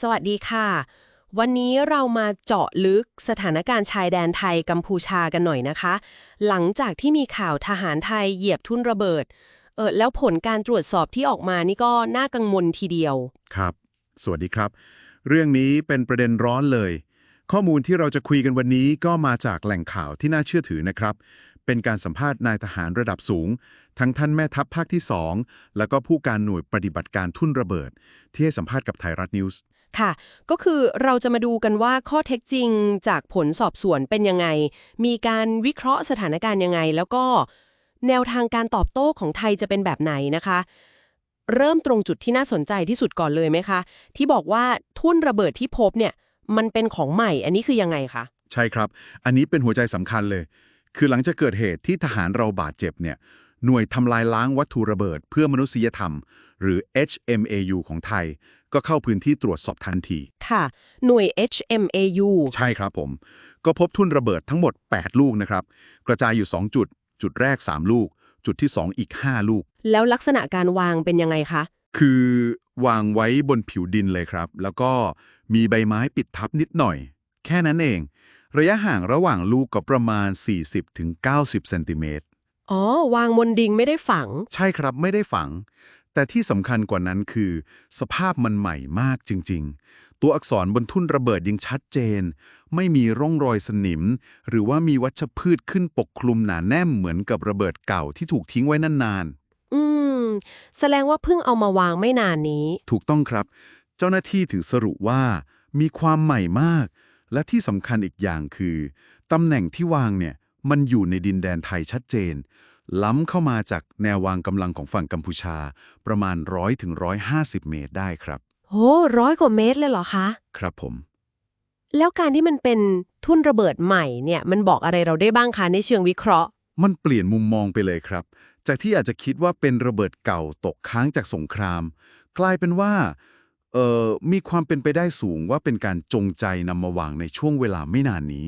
สวัสดีค่ะ วันนี้เรามาเจาะลึกสถานการณ์ชายแดนไทยกัมพูชากันหน่อยนะคะ หลังจากที่มีข่าวทหารไทยเหยียบทุ่นระเบิดเออแล้วผลการตรวจสอบที่ออกมานี่ก็น่ากังวลทีเดียว ครับ สวัสดีครับ เรื่องนี้เป็นประเด็นร้อนเลย ข้อมูลที่เราจะคุยกันวันนี้ก็มาจากแหล่งข่าวที่น่าเชื่อถือนะครับ เป็นการสัมภาษณ์นายทหารระดับสูง ทั้งท่านแม่ทัพภาคที่ 2 แล้วก็ผู้การหน่วยปฏิบัติการทุ่นระเบิด ที่ให้สัมภาษณ์กับไทยรัฐนิวส์ ค่ะ ก็คือเราจะมาดูกันว่าข้อเท็จจริงจากผลสอบสวนเป็นยังไง มีการวิเคราะห์สถานการณ์ยังไง แล้วก็แนวทางการตอบโต้ของไทยจะเป็นแบบไหนนะคะ เริ่มตรงจุดที่น่าสนใจที่สุดก่อนเลยไหมคะ ที่บอกว่าทุ่นระเบิดที่พบเนี่ยมันเป็นของใหม่ อันนี้คือยังไงคะ ใช่ครับ อันนี้เป็นหัวใจสำคัญเลย คือหลังจากเกิดเหตุที่ทหารเราบาดเจ็บเนี่ย หน่วยทำลายล้างวัตถุระเบิดเพื่อมนุษยธรรม หรือ HMAU ของไทย ก็เข้าพื้นที่ตรวจสอบทันที ค่ะ หน่วย HMAU ใช่ครับผม ก็พบทุ่นระเบิดทั้งหมด 8 ลูกนะครับ กระจายอยู่ 2 จุด จุดแรก 3 ลูก จุดที่ 2 อีก 5 ลูก แล้วลักษณะการวางเป็นยังไงคะ คือวางไว้บนผิวดินเลยครับ แล้วก็มีใบไม้ปิดทับนิดหน่อย แค่นั้นเอง ระยะห่างระหว่างลูกก็ประมาณ 40-90เซนติเมตร อ๋อ วางบนดิงไม่ได้ฝัง ใช่ครับไม่ได้ฝัง แต่ที่สำคัญกว่านั้นคือ สภาพมันใหม่มากจริง ๆ ตัวอักษรบนทุ่นระเบิดยังชัดเจน ไม่มีร่องรอยสนิม หรือว่ามีวัชพืชขึ้นปกคลุมหนาแน่นเหมือนกับระเบิดเก่าที่ถูกทิ้งไว้นานอืม แสดงว่าเพิ่งเอามาวางไม่นานนี้ ๆ ถูกต้องครับ เจ้าหน้าที่ถึงสรุปว่า มีความใหม่มาก และที่สำคัญอีกอย่างคือตำแหน่งที่วางเนี่ย มันอยู่ในดินแดนไทยชัดเจน ล้ำเข้ามาจากแนววางกำลังของฝั่งกัมพูชา ประมาณ 100ถึง150 เมตรได้ครับโหร้อยกว่าเมตรเลยเหรอคะ ครับผม แล้วการที่มันเป็นทุ่นระเบิดใหม่เนี่ย มันบอกอะไรเราได้บ้างคะในเชิงวิเคราะห์ มันเปลี่ยนมุมมองไปเลยครับ จากที่อาจจะคิดว่าเป็นระเบิดเก่าตกค้างจากสงคราม กลายเป็นว่าเอ่อมีความเป็นไปได้สูงว่าเป็นการจงใจนำมาวางในช่วงเวลาไม่นานนี้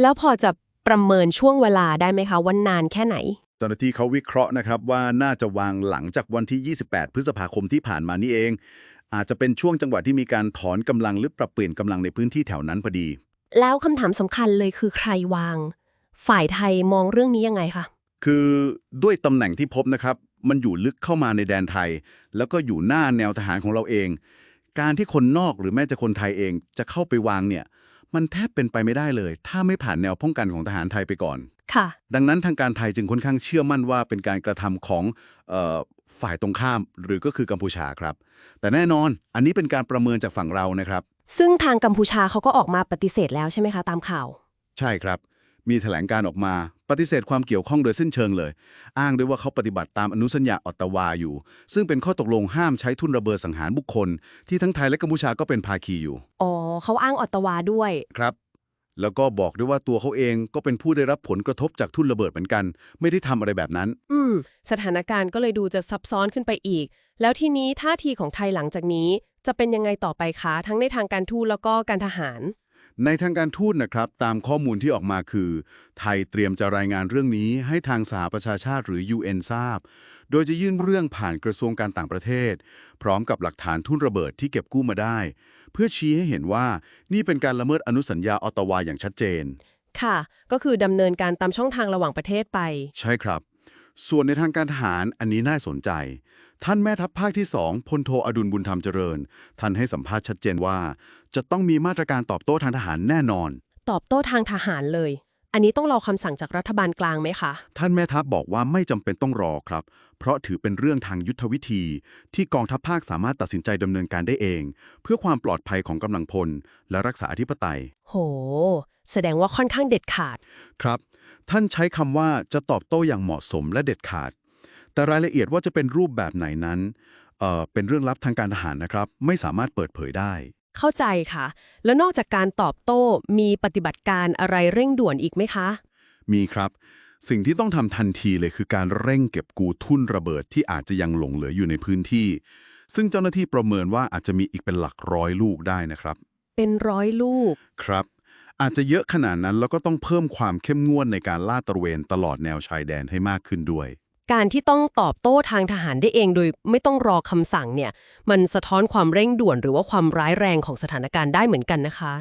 แล้วพอจะ ประเมินช่วงเวลาได้ไหมคะว่านานแค่ไหน เจ้าหน้าที่เขาวิเคราะห์นะครับว่าน่าจะวางหลังจากวันที่ 28 พฤษภาคมที่ผ่านมานี่เอง อาจจะเป็นช่วงจังหวะที่มีการถอนกำลังหรือปรับเปลี่ยนกำลังในพื้นที่แถวนั้นพอดี แล้วคำถามสำคัญเลยคือใครวาง ฝ่ายไทยมองเรื่องนี้ยังไงคะคือด้วยตำแหน่งที่พบนะครับ มันอยู่ลึกเข้ามาในแดนไทย แล้วก็อยู่หน้าแนวทหารของเราเอง การที่คนนอกหรือแม้จะคนไทยเองจะเข้าไปวางเนี่ย มันแทบเป็นไปไม่ได้เลย ถ้าไม่ผ่านแนวป้องกันของทหารไทยไปก่อน ค่ะ ดังนั้นทางการไทยจึงค่อนข้างเชื่อมั่นว่าเป็นการกระทำของเออฝ่ายตรงข้ามหรือก็คือกัมพูชาครับ แต่แน่นอนอันนี้เป็นการประเมินจากฝั่งเรานะครับ ซึ่งทางกัมพูชาเขาก็ออกมาปฏิเสธแล้วใช่ไหมคะตามข่าว ใช่ครับ มีแถลงการออกมา ปฏิเสธความเกี่ยวข้องโดยสิ้นเชิงเลย อ้างด้วยว่าเขาปฏิบัติตามอนุสัญญาออตตาวาอยู่ ซึ่งเป็นข้อตกลงห้ามใช้ทุนระเบิดสังหารบุคคล ที่ทั้งไทยและกัมพูชาก็เป็นภาคีอยู่ อ๋อ เขาอ้างออตตาวาด้วย ครับ แล้วก็บอกด้วยว่าตัวเขาเองก็เป็นผู้ได้รับผลกระทบจากทุนระเบิดเหมือนกัน ไม่ได้ทำอะไรแบบนั้น อืม สถานการณ์ก็เลยดูจะซับซ้อนขึ้นไปอีก แล้วทีนี้ท่าทีของไทยหลังจากนี้ จะเป็นยังไงต่อไปคะ ทั้งในทางการทูตแล้วก็การทหาร ในทางการทูตนะครับ ตามข้อมูลที่ออกมาคือ ไทยเตรียมจะรายงานเรื่องนี้ให้ทางสหประชาชาติหรือ UN ทราบ โดยจะยื่นเรื่องผ่านกระทรวงการต่างประเทศ พร้อมกับหลักฐานทุนระเบิดที่เก็บกู้มาได้ เพื่อชี้ให้เห็นว่านี่เป็นการละเมิดอนุสัญญาออตตาวาอย่างชัดเจน ค่ะ ก็คือดำเนินการตามช่องทางระหว่างประเทศไป ใช่ครับ ส่วนในทางการทหารอันนี้น่าสนใจ ท่านแม่ทัพภาคที่2พลโทอดุลบุญธรรมเจริญ ท่านให้สัมภาษณ์ชัดเจนว่า จะต้องมีมาตรการตอบโต้ทางทหารแน่นอน ตอบโต้ทางทหารเลย อันนี้ต้องรอคำสั่งจากรัฐบาลกลางไหมคะ ท่านแม่ทัพบอกว่าไม่จำเป็นต้องรอครับ เพราะถือเป็นเรื่องทางยุทธวิธี ที่กองทัพภาคสามารถตัดสินใจดำเนินการได้เอง เพื่อความปลอดภัยของกำลังพล และรักษาอธิปไตย โห แสดงว่าค่อนข้างเด็ดขาด ครับ ท่านใช้คำว่าจะตอบโต้อย่างเหมาะสมและเด็ดขาด แต่รายละเอียดว่าจะเป็นรูปแบบไหนนั้นเอ่อเป็นเรื่องลับทางการทหารนะครับ ไม่สามารถเปิดเผยได้ เข้าใจค่ะ แล้วนอกจากการตอบโต้มีปฏิบัติการอะไรเร่งด่วนอีกไหมคะ มีครับ สิ่งที่ต้องทำทันทีเลยคือการเร่งเก็บกูทุ่นระเบิดที่อาจจะยังหลงเหลืออยู่ในพื้นที่ ซึ่งเจ้าหน้าที่ประเมินว่าอาจจะมีอีกเป็นหลักร้อยลูกได้นะครับ เป็นร้อยลูกครับอาจจะเยอะขนาดนั้นแล้วก็ต้องเพิ่มความเข้มงวดในการลาดตระเวนตลอดแนวชายแดนให้มากขึ้นด้วย การที่ต้องตอบโต้ทางทหารได้เองโดยไม่ต้องรอคำสั่งเนี่ย มันสะท้อนความเร่งด่วนหรือว่าความร้ายแรงของสถานการณ์ได้เหมือนกันนะคะ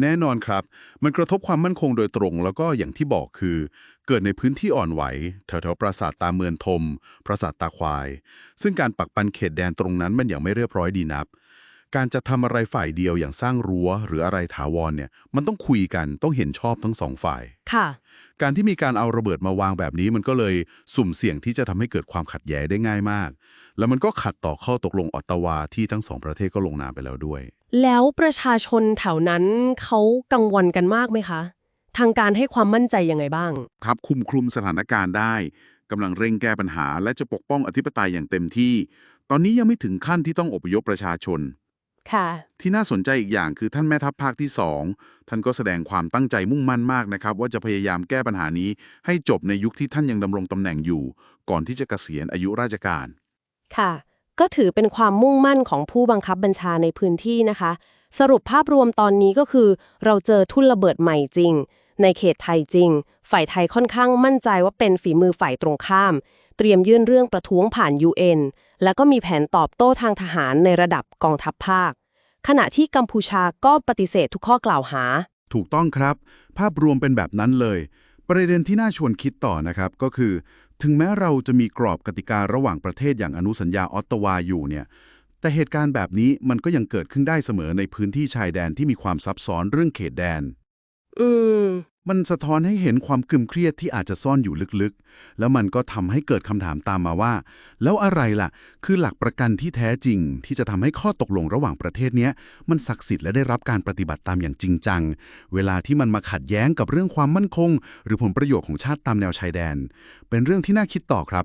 แน่นอนครับ มันกระทบความมั่นคงโดยตรง แล้วก็อย่างที่บอกคือ เกิดในพื้นที่อ่อนไหวแถวๆปราสาทตาเมือนทม ปราสาทตาควาย ซึ่งการปักปันเขตแดนตรงนั้นมันอย่างไม่เรียบร้อยดีนับ การจะทำอะไรฝ่ายเดียวอย่างสร้างรั้วหรืออะไรถาวรเนี่ยมันต้องคุยกันต้องเห็นชอบทั้งสองฝ่าย ค่ะ การที่มีการเอาระเบิดมาวางแบบนี้มันก็เลยสุ่มเสี่ยงที่จะทำให้เกิดความขัดแย้งได้ง่ายมาก แล้วมันก็ขัดต่อข้อตกลงออตตาวาที่ทั้งสองประเทศก็ลงนามไปแล้วด้วย แล้วประชาชนแถวนั้นเขากังวลกันมากไหมคะ ทางการให้ความมั่นใจยังไงบ้าง ครับคุมคลุมสถานการณ์ได้กำลังเร่งแก้ปัญหา และจะปกป้องอธิปไตยอย่างเต็มที่ ตอนนี้ยังไม่ถึงขั้นที่ต้องอพยพประชาชน ค่ะ ที่น่าสนใจอีกอย่างคือท่านแม่ทัพภาคที่ 2 ท่านก็แสดงความตั้งใจมุ่งมั่นมากนะครับ ว่าจะพยายามแก้ปัญหานี้ ให้จบในยุคที่ท่านยังดำรงตำแหน่งอยู่ ก่อนที่จะเกษียณอายุราชการ ค่ะ ก็ถือเป็นความมุ่งมั่นของผู้บังคับบัญชาในพื้นที่นะคะ สรุปภาพรวมตอนนี้ก็คือ เราเจอทุ่นระเบิดใหม่จริง ในเขตไทยจริง ฝ่ายไทยค่อนข้างมั่นใจว่าเป็นฝีมือฝ่ายตรงข้าม เตรียมยื่นเรื่องประท้วงผ่าน UN แล้วก็มีแผนตอบโต้ทางทหารในระดับกองทัพภาค ขณะที่กัมพูชาก็ปฏิเสธทุกข้อกล่าวหา ถูกต้องครับ ภาพรวมเป็นแบบนั้นเลย ประเด็นที่น่าชวนคิดต่อนะครับก็คือ ถึงแม้เราจะมีกรอบกติการะหว่างประเทศอย่างอนุสัญญาออตตาวาอยู่เนี่ยแต่เหตุการณ์แบบนี้มันก็ยังเกิดขึ้นได้เสมอในพื้นที่ชายแดนที่มีความซับซ้อนเรื่องเขตแดน อืม มันสะท้อนให้เห็นความกึมเครียดที่อาจจะซ่อนอยู่ลึกๆ แล้วมันก็ทำให้เกิดคำถามตามมาว่า แล้วอะไรล่ะ คือหลักประกันที่แท้จริง ที่จะทำให้ข้อตกลงระหว่างประเทศเนี้ย มันศักดิ์สิทธิ์และได้รับการปฏิบัติตามอย่างจริงจัง เวลาที่มันมาขัดแย้งกับเรื่องความมั่นคง หรือผลประโยชน์ของชาติตามแนวชายแดน เป็นเรื่องที่น่าคิดต่อครับ